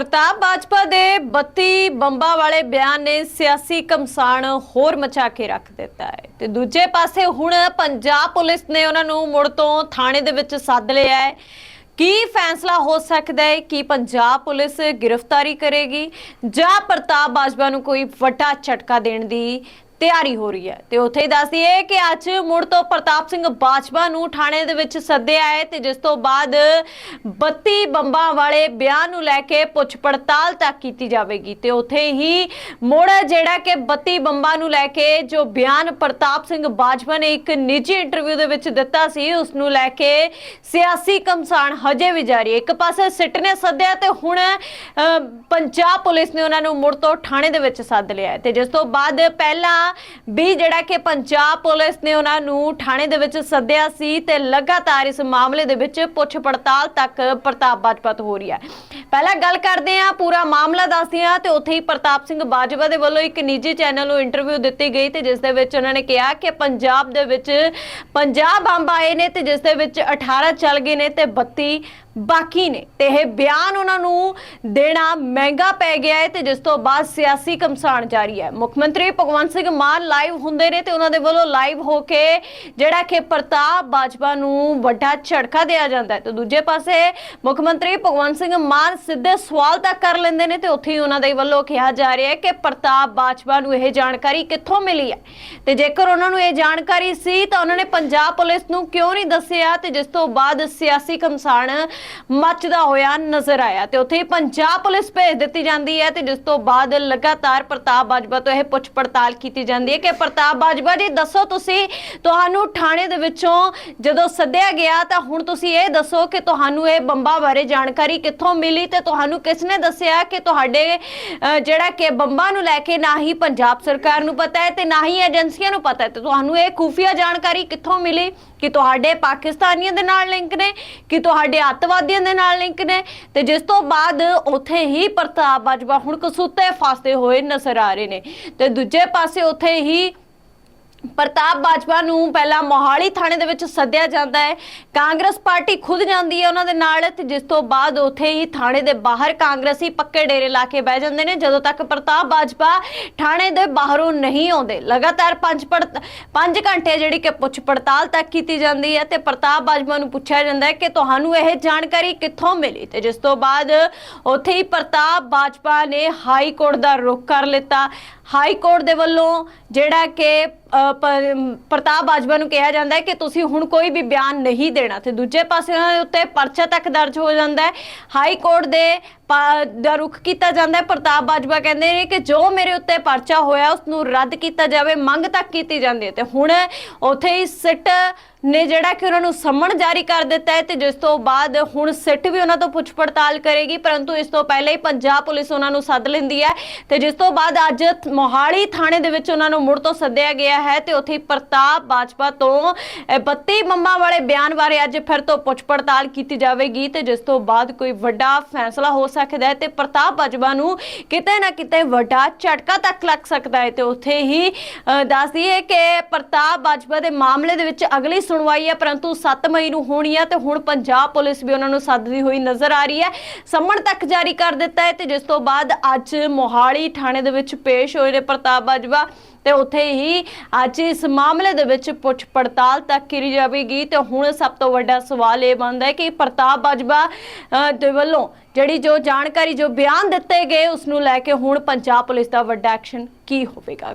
ਪ੍ਰਤਾਪ ਬਾਜਪਾ ਦੇ 32 ਬੰਬਾਂ ਵਾਲੇ ਬਿਆਨ ਨੇ ਸਿਆਸੀ ਕਮਸਾਨ ਹੋਰ ਮਚਾ ਕੇ ਰੱਖ ਦਿੱਤਾ ਹੈ। ਤੇ ਦੂਜੇ ਪਾਸੇ ਹੁਣ ਪੰਜਾਬ ਪੁਲਿਸ ਨੇ ਉਹਨਾਂ ਨੂੰ ਮੁੜ ਤੋਂ ਥਾਣੇ ਦੇ ਵਿੱਚ ਸੱਦ ਲਿਆ ਹੈ। ਕੀ ਫੈਸਲਾ ਹੋ ਸਕਦਾ ਹੈ? ਕਿ ਪੰਜਾਬ ਪੁਲਿਸ ਗ੍ਰਿਫਤਾਰੀ ਕਰੇਗੀ? ਜਾਂ ਪ੍ਰਤਾਪ ਬਾਜਵਾ ਨੂੰ ਕੋਈ ਵੱਡਾ ਝਟਕਾ ਦੇਣ ਦੀ ਤਿਆਰੀ ਹੋ ਰਹੀ ਹੈ। ਤੇ ਉੱਥੇ ਹੀ ਦੱਸਦੀ ਹੈ ਕਿ ਅੱਜ ਮੁੜ ਤੋਂ ਪ੍ਰਤਾਪ ਸਿੰਘ ਬਾਜਵਾ ਨੂੰ ਥਾਣੇ ਦੇ ਵਿੱਚ ਸੱਦਿਆ ਹੈ ਤੇ ਜਿਸ ਤੋਂ ਬਾਅਦ 32 ਬੰਬਾਂ ਵਾਲੇ ਬਿਆਨ ਨੂੰ ਲੈ ਕੇ ਪੁੱਛ ਪੜਤਾਲ ਤੱਕ ਕੀਤੀ ਜਾਵੇਗੀ। ਤੇ ਉੱਥੇ ਹੀ ਮੁੜ ਜਿਹੜਾ ਕਿ 32 ਬੰਬਾਂ ਨੂੰ ਲੈ ਕੇ ਜੋ ਬਿਆਨ ਪ੍ਰਤਾਪ ਸਿੰਘ ਬਾਜਵਾ ਨੇ ਇੱਕ ਨਿੱਜੀ ਇੰਟਰਵਿਊ ਦੇ ਵਿੱਚ ਦਿੱਤਾ ਸੀ, ਉਸ ਨੂੰ ਲੈ ਕੇ ਸਿਆਸੀ ਕਮਸਾਨ ਹਜੇ ਵੀ ਜਾਰੀ ਹੈ। ਇੱਕ ਪਾਸੇ ਸਿੱਟ ਨੇ ਸੱਦਿਆ ਤੇ ਹੁਣ ਪੰਜਾਬ ਪੁਲਿਸ ਨੇ ਉਹਨਾਂ ਨੂੰ ਮੁੜ ਤੋਂ ਥਾਣੇ ਦੇ ਵਿੱਚ ਸੱਦ ਲਿਆ ਹੈ। ਤੇ ਜਿਸ ਤੋਂ ਬਾਅਦ ਪਹਿਲਾਂ ਵੀ ਜਿਹੜਾ ਕਿ ਪੰਜਾਬ ਪੁਲਿਸ ਨੇ ਉਹਨਾਂ ਨੂੰ ਥਾਣੇ ਦੇ ਵਿੱਚ ਸੱਦਿਆ ਸੀ ਤੇ ਲਗਾਤਾਰ ਇਸ ਮਾਮਲੇ ਦੇ ਵਿੱਚ ਪੁੱਛ ਪੜਤਾਲ ਤੱਕ ਪ੍ਰਤਾਪ ਬਾਜਪਾ ਤੋਂ ਹੋ ਰਹੀ ਹੈ। ਪਹਿਲਾਂ ਗੱਲ ਕਰਦੇ ਹਾਂ ਪੂਰਾ ਮਾਮਲਾ ਦੱਸਦੇ ਹਾਂ ਤੇ ਉੱਥੇ ਹੀ ਪ੍ਰਤਾਪ ਸਿੰਘ ਬਾਜਵਾ ਦੇ ਵੱਲੋਂ ਇੱਕ ਨਿੱਜੀ ਚੈਨਲ ਨੂੰ ਇੰਟਰਵਿਊ ਦਿੱਤੀ ਗਈ ਤੇ ਜਿਸ ਦੇ ਵਿੱਚ ਉਹਨਾਂ ਨੇ ਕਿਹਾ ਕਿ ਪੰਜਾਬ ਦੇ ਵਿੱਚ ਪੰਜਾਬ ਬੰਬ ਆਏ ਨੇ ਤੇ ਜਿਸ ਦੇ ਵਿੱਚ 18 ਚੱਲ ਗਏ ਨੇ ਤੇ 32 ਬਾਕੀ ਨੇ ਤੇ ਇਹ ਬਿਆਨ ਉਹਨਾਂ ਨੂੰ ਦੇਣਾ ਮਹਿੰਗਾ ਪੈ ਗਿਆ ਹੈ ਤੇ ਜਿਸ ਤੋਂ ਬਾਅਦ ਸਿਆਸੀ ਕਮਸਾਨ ਜਾਰੀ ਹੈ। ਮੁੱਖ ਮੰਤਰੀ ਭਗਵੰਤ ਸਿੰਘ ਮਾਨ ਲਾਈਵ ਹੁੰਦੇ ਨੇ ਤੇ ਉਹਨਾਂ ਦੇ ਵੱਲੋਂ ਲਾਈਵ ਹੋ ਕੇ ਜਿਹੜਾ ਕਿ ਪ੍ਰਤਾਪ ਬਾਜਵਾ ਨੂੰ ਵੱਡਾ ਝੜਕਾ ਦਿਆ ਜਾਂਦਾ ਹੈ। ਤੇ ਦੂਜੇ ਪਾਸੇ ਮੁੱਖ ਮੰਤਰੀ ਭਗਵੰਤ ਸਿੰਘ ਮਾਨ ਸਿੱਧੇ ਸਵਾਲ ਤੱਕ ਕਰ ਲੈਂਦੇ ਨੇ ਤੇ ਉੱਥੇ ਹੀ ਉਹਨਾਂ ਦੇ ਵੱਲੋਂ ਕਿਹਾ ਜਾ ਰਿਹਾ ਹੈ ਕਿ ਪ੍ਰਤਾਪ ਬਾਜਵਾ ਨੂੰ ਇਹ ਜਾਣਕਾਰੀ ਕਿੱਥੋਂ ਮਿਲੀ ਹੈ? ਤੇ ਜੇਕਰ ਉਹਨਾਂ ਨੂੰ ਇਹ ਜਾਣਕਾਰੀ ਸੀ ਤਾਂ ਉਹਨਾਂ ਨੇ ਪੰਜਾਬ ਪੁਲਿਸ ਨੂੰ ਕਿਉਂ ਨਹੀਂ ਦੱਸਿਆ ਤੇ ਜਿਸ ਤੋਂ ਬਾਅਦ ਸਿਆਸੀ ਕਮਸਾਨ ਮੱਚਦਾ ਹੋਇਆ ਨਜ਼ਰ ਆਇਆ ਤੇ ਉੱਥੇ ਹੀ ਪੰਜਾਬ ਪੁਲਿਸ ਭੇਜ ਦਿੱਤੀ ਜਾਂਦੀ ਹੈ ਤੇ ਜਿਸ ਤੋਂ ਬਾਅਦ ਲਗਾਤਾਰ ਪ੍ਰਤਾਪ ਬਾਜਵਾ ਤੋਂ ਇਹ ਪੁੱਛ ਪੜਤਾਲ ਕੀਤੀ ਜਾਂਦੀ ਹੈ ਕਿ ਪ੍ਰਤਾਪ ਬਾਜਵਾ ਜੀ ਦੱਸੋ ਤੁਸੀਂ ਤੁਹਾਨੂੰ ਥਾਣੇ ਦੇ ਵਿੱਚੋਂ ਜਦੋਂ ਸੱਦਿਆ ਗਿਆ ਤਾਂ ਹੁਣ ਤੁਸੀਂ ਇਹ ਦੱਸੋ ਕਿ ਤੁਹਾਨੂੰ ਇਹ ਬੰਬਾਂ ਬਾਰੇ ਜਾਣਕਾਰੀ ਕਿੱਥੋਂ ਮਿਲੀ ਤੇ ਤੁਹਾਨੂੰ ਕਿਸ ਨੇ ਦੱਸਿਆ ਕਿ ਤੁਹਾਡੇ ਅਹ, ਜਿਹੜਾ ਕਿ ਬੰਬਾਂ ਨੂੰ ਲੈ ਕੇ ਨਾ ਹੀ ਪੰਜਾਬ ਸਰਕਾਰ ਨੂੰ ਪਤਾ ਹੈ ਤੇ ਨਾ ਹੀ ਏਜੰਸੀਆਂ ਨੂੰ ਪਤਾ ਹੈ? ਤੇ ਤੁਹਾਨੂੰ ਇਹ ਖੂਫੀਆ ਜਾਣਕਾਰੀ ਕਿੱਥੋਂ ਮਿਲੀ? ਕਿ ਤੁਹਾਡੇ ਪਾਕਿਸਤਾਨੀਆਂ ਦੇ ਨਾਲ ਲਿੰਕ ਨੇ, ਕਿ ਤੁਹਾਡੇ ਅੱਤਵਾਦੀਆਂ ਦੇ ਨਾਲ ਲਿੰਕ ਨੇ, ਤੇ ਜਿਸ ਤੋਂ ਬਾਅਦ ਉੱਥੇ ਹੀ ਪ੍ਰਤਾਪ ਬਾਜਵਾ ਹੁਣ ਕਸੂਤੇ ਫਾਸਦੇ ਹੋਏ ਨਜ਼ਰ ਆ ਰਹੇ ਨੇ। ਤੇ ਦੂਜੇ ਪਾਸੇ ਉੱਥੇ ਹੀ ਪ੍ਰਤਾਪ ਬਾਜਵਾ ਨੂੰ ਪਹਿਲਾਂ ਮੋਹਾਲੀ ਥਾਣੇ ਦੇ ਵਿੱਚ ਸੱਦਿਆ ਜਾਂਦਾ ਹੈ। ਕਾਂਗਰਸ ਪਾਰਟੀ ਖੁਦ ਜਾਂਦੀ ਹੈ ਉਹਨਾਂ ਦੇ ਨਾਲ ਤੇ ਜਿਸ ਤੋਂ ਬਾਅਦ ਉੱਥੇ ਹੀ ਥਾਣੇ ਦੇ ਬਾਹਰ ਕਾਂਗਰਸੀ ਪੱਕੇ ਡੇਰੇ ਲਾ ਕੇ ਬਹਿ ਜਾਂਦੇ ਨੇ। ਜਦੋਂ ਤੱਕ ਪ੍ਰਤਾਪ ਬਾਜਵਾ ਥਾਣੇ ਦੇ ਬਾਹਰੋਂ ਨਹੀਂ ਆਉਂਦੇ, ਲਗਾਤਾਰ 5 5 ਘੰਟੇ ਜਿਹੜੀ ਕਿ ਪੁੱਛ ਪੜਤਾਲ ਤੱਕ ਕੀਤੀ ਜਾਂਦੀ ਹੈ ਤੇ ਪ੍ਰਤਾਪ ਬਾਜਵਾ ਨੂੰ ਪੁੱਛਿਆ ਜਾਂਦਾ ਹੈ ਕਿ ਤੁਹਾਨੂੰ ਇਹ ਜਾਣਕਾਰੀ ਕਿੱਥੋਂ ਮਿਲੀ? ਤੇ ਜਿਸ ਤੋਂ ਬਾਅਦ ਉੱਥੇ ਹੀ ਪ੍ਰਤਾਪ ਬਾਜਵਾ ਨੇ ਹਾਈ ਕੋਰਟ ਦਾ ਰੁਖ ਕਰ ਲਿੱਤਾ। ਹਾਈ ਕੋਰਟ ਦੇ ਵੱਲੋਂ ਜਿਹੜਾ ਕਿ ਪ੍ਰਤਾਪ ਬਾਜਵਾ ਨੂੰ ਕਿਹਾ ਜਾਂਦਾ ਹੈ ਕਿ ਤੁਸੀਂ ਹੁਣ ਕੋਈ ਵੀ ਬਿਆਨ ਨਹੀਂ ਦੇਣਾ ਤੇ ਦੂਜੇ ਪਾਸੇ ਉਹਨਾਂ ਦੇ ਉੱਤੇ ਪਰਚਾ ਤੱਕ ਦਰਜ ਹੋ ਜਾਂਦਾ ਹੈ। ਹਾਈ ਕੋਰਟ ਦੇ ਪਾ- ਦਾ ਰੁਖ ਕੀਤਾ ਜਾਂਦਾ ਹੈ। ਪ੍ਰਤਾਪ ਬਾਜਵਾ ਕਹਿੰਦੇ ਨੇ ਕਿ ਜੋ ਮੇਰੇ ਉੱਤੇ ਪਰਚਾ ਹੋਇਆ ਉਸ ਨੂੰ ਰੱਦ ਕੀਤਾ ਜਾਵੇ, ਮੰਗ ਤੱਕ ਕੀਤੀ ਜਾਂਦੀ ਹੈ। ਤੇ ਹੁਣ ਉੱਥੇ ਹੀ ਸਿੱਟ ਨੇ ਜਿਹੜਾ ਕਿ ਉਹਨਾਂ ਨੂੰ ਸੰਮਣ ਜਾਰੀ ਕਰ ਦਿੱਤਾ ਹੈ ਤੇ ਜਿਸ ਤੋਂ ਬਾਅਦ ਹੁਣ ਸਿੱਟ ਵੀ ਉਹਨਾਂ ਤੋਂ ਪੁੱਛ ਪੜਤਾਲ ਕਰੇਗੀ, ਪਰੰਤੂ ਇਸ ਤੋਂ ਪਹਿਲਾਂ ਹੀ ਪੰਜਾਬ ਪੁਲਿਸ ਉਹਨਾਂ ਨੂੰ ਸੱਦ ਲੈਂਦੀ ਹੈ ਤੇ ਜਿਸ ਤੋਂ ਬਾਅਦ ਅੱਜ ਮੋਹਾਲੀ ਥਾਣੇ ਦੇ ਵਿੱਚ ਉਹਨਾਂ ਨੂੰ ਮੁੜ ਤੋਂ ਸੱਦਿਆ ਗਿਆ ਹੈ ਤੇ ਉੱਥੇ ਹੀ ਪ੍ਰਤਾਪ ਬਾਜਪਾ ਤੋਂ ਇਹ 32 ਬੰਬਾਂ ਵਾਲੇ ਬਿਆਨ ਬਾਰੇ ਅੱਜ ਫਿਰ ਤੋਂ ਪੁੱਛ ਪੜਤਾਲ ਕੀਤੀ ਜਾਵੇਗੀ ਤੇ ਜਿਸ ਤੋਂ ਬਾਅਦ ਕੋਈ ਵੱਡਾ ਫੈਸਲਾ ਹੋ ਸਕਦਾ ਹੈ ਤੇ ਪ੍ਰਤਾਪ ਬਾਜਵਾ ਨੂੰ ਕਿਤੇ ਨਾ ਕਿਤੇ ਵੱਡਾ ਝਟਕਾ ਤੱਕ ਲੱਗ ਸਕਦਾ ਹੈ ਤੇ ਉੱਥੇ ਹੀ ਦੱਸਦੀ ਹੈ ਕਿ ਪ੍ਰਤਾਪ ਬਾਜਵਾ ਦੇ ਮਾਮਲੇ ਦੇ ਵਿੱਚ ਅਗਲੀ ਸੁਣਵਾਈ ਹੈ, ਪਰੰਤੂ 7 ਮਈ ਨੂੰ ਹੋਣੀ ਹੈ ਤੇ ਹੁਣ ਪੰਜਾਬ ਪੁਲਿਸ ਵੀ ਉਹਨਾਂ ਨੂੰ ਸੱਦਦੀ ਹੋਈ ਨਜ਼ਰ ਆ ਰਹੀ ਹੈ। ਸੰਮਣ ਤੱਕ ਜਾਰੀ ਕਰ ਦਿੱਤਾ ਹੈ ਤੇ ਜਿਸ ਤੋਂ ਬਾਅਦ ਅੱਜ ਮੋਹਾਲੀ ਥਾਣੇ ਦੇ ਵਿੱਚ ਪੇਸ਼ ਹੋਏ ਨੇ ਪ੍ਰਤਾਪ ਬਾਜਵਾ ਤੇ ਉੱਥੇ ਹੀ ਅੱਜ ਇਸ ਮਾਮਲੇ ਦੇ ਵਿੱਚ ਪੁੱਛ ਪੜਤਾਲ ਤੱਕ ਕੀਤੀ ਜਾਵੇਗੀ ਤੇ ਹੁਣ ਸਭ ਤੋਂ ਵੱਡਾ ਸਵਾਲ ਇਹ ਬਣਦਾ ਹੈ ਕਿ ਪ੍ਰਤਾਪ ਬਾਜਵਾ ਦੇ ਵੱਲੋਂ ਜਿਹੜੀ ਜੋ ਜਾਣਕਾਰੀ, ਜੋ ਬਿਆਨ ਦਿੱਤੇ ਗਏ, ਉਸ ਨੂੰ ਲੈ ਕੇ ਹੁਣ ਪੰਜਾਬ ਪੁਲਿਸ ਦਾ ਵੱਡਾ ਐਕਸ਼ਨ ਕੀ ਹੋਵੇਗਾ?